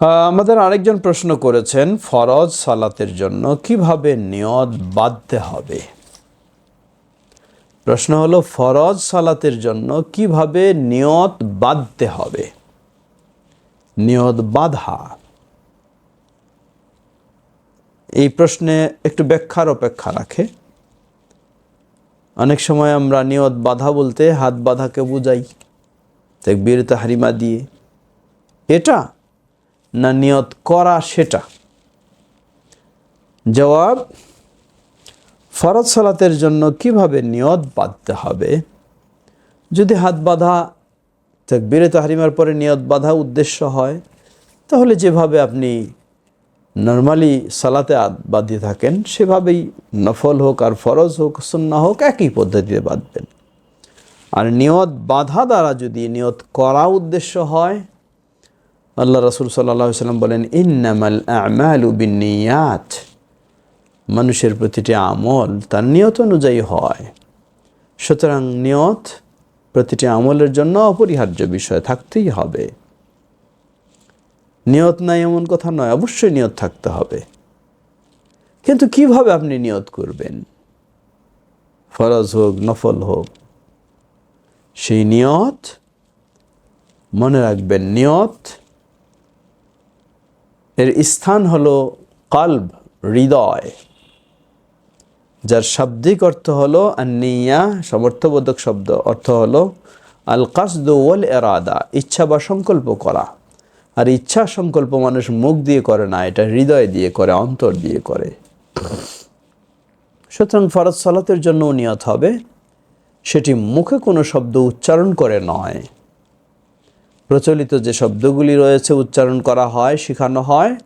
আমাদের আরেকজন প্রশ্ন করেছেন, ফরজ সালাতের জন্য কীভাবে নিয়ত বাঁধতে হবে? প্রশ্ন হলো, ফরজ সালাতের জন্য কীভাবে নিয়ত বাঁধতে হবে? নিয়ত বাঁধা। এই প্রশ্নে একটু ব্যাখ্যার অপেক্ষা রাখে। অনেক সময় আমরা নিয়ত বাধা বলতে হাত বাঁধাকে বুঝাই, তেকবীর, তাহারিমা দিয়ে। এটা না নিয়ত করা সেটা? জবাব, ফরজ সালাতের জন্য কীভাবে নিয়ত বাঁধতে হবে? যদি হাত বাঁধা, তাকবীরে তাহারিমার পরে নিয়ত বাঁধা উদ্দেশ্য হয়, তাহলে যেভাবে আপনি নর্মালি সালাতে বাঁধিয়ে থাকেন, সেভাবেই নফল হোক আর ফরজ হোক সুন্না হোক, একই পদ্ধতিতে বাঁধবেন। আর নিয়ত বাধা দ্বারা যদি নিয়ত করা উদ্দেশ্য হয় আল্লাহ রসুল সাল্লাহ সাল্লাম বলেন, ইন্নামাল আমাল বিনিয়াত মানুষের প্রতিটি আমল তার নিয়ত অনুযায়ী হয়। সুতরাং নিয়ত প্রতিটি আমলের জন্য অপরিহার্য বিষয়, থাকতেই হবে। নিয়ত নাই এমন কথা নয়, অবশ্যই নিয়ত থাকতে হবে। কিন্তু কীভাবে আপনি নিয়ত করবেন? ফরজ হোক, নফল হোক, সেই নিয়ত মনে রাখবেন, নিয়ত এর স্থান হলো কলব, হৃদয়, যার শাব্দিক অর্থ হলো আন্নিয়া সমর্থবোধক শব্দ। অর্থ হলো আল কাসদ ওয়াল এরাদা ইচ্ছা বা সংকল্প করা। আর ইচ্ছা, সংকল্প মানুষ মুখ দিয়ে করে না, এটা হৃদয় দিয়ে করে, অন্তর দিয়ে করে। সুতরাং ফরজ সালাতের জন্য নিয়ত হবে, সেটি মুখে কোনো শব্দ উচ্চারণ করে নয়। প্রচলিত যে শব্দগুলি রয়েছে, উচ্চারণ করা হয়, শেখানো হয়,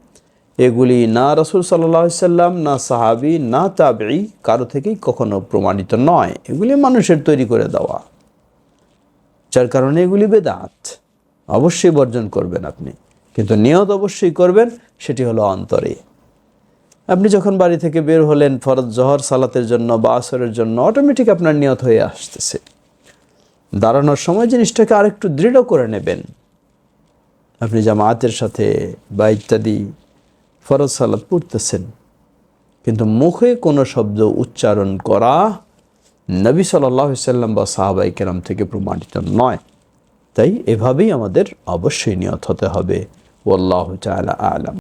এগুলি না রসুল সাল্লাহ সাল্লাম, না সাহাবি, না তাবি কারও থেকেই কখনো প্রমাণিত নয়। এগুলি মানুষের তৈরি করে দেওয়া। যার কারণে এগুলি বেদাত। অবশ্যই বর্জন করবেন আপনি। কিন্তু নিয়ত অবশ্যই করবেন, সেটি হলো অন্তরে। আপনি যখন বাড়ি থেকে বের হলেন, ফরজ জহর, সালাতের জন্য বা আসরের জন্য অটোমেটিক আপনার নিয়ত হয়ে আসতেছে। দাঁড়ানোর সময় জিনিসটাকে আরেকটু দৃঢ় করে নেবেন। আপনি জামায়াতের সাথে বা ইত্যাদি ফরজ সালাত পড়তেছেন, কিন্তু মুখে কোনো শব্দ উচ্চারণ করা নবী সাল্লাহ সাল্লাম বা সাহাবাই কেরাম থেকে প্রমাণিত নয়। তাই এভাবেই আমাদের অবশ্যই নিয়ত হতে হবে। ওল্লাহ চালা আলম।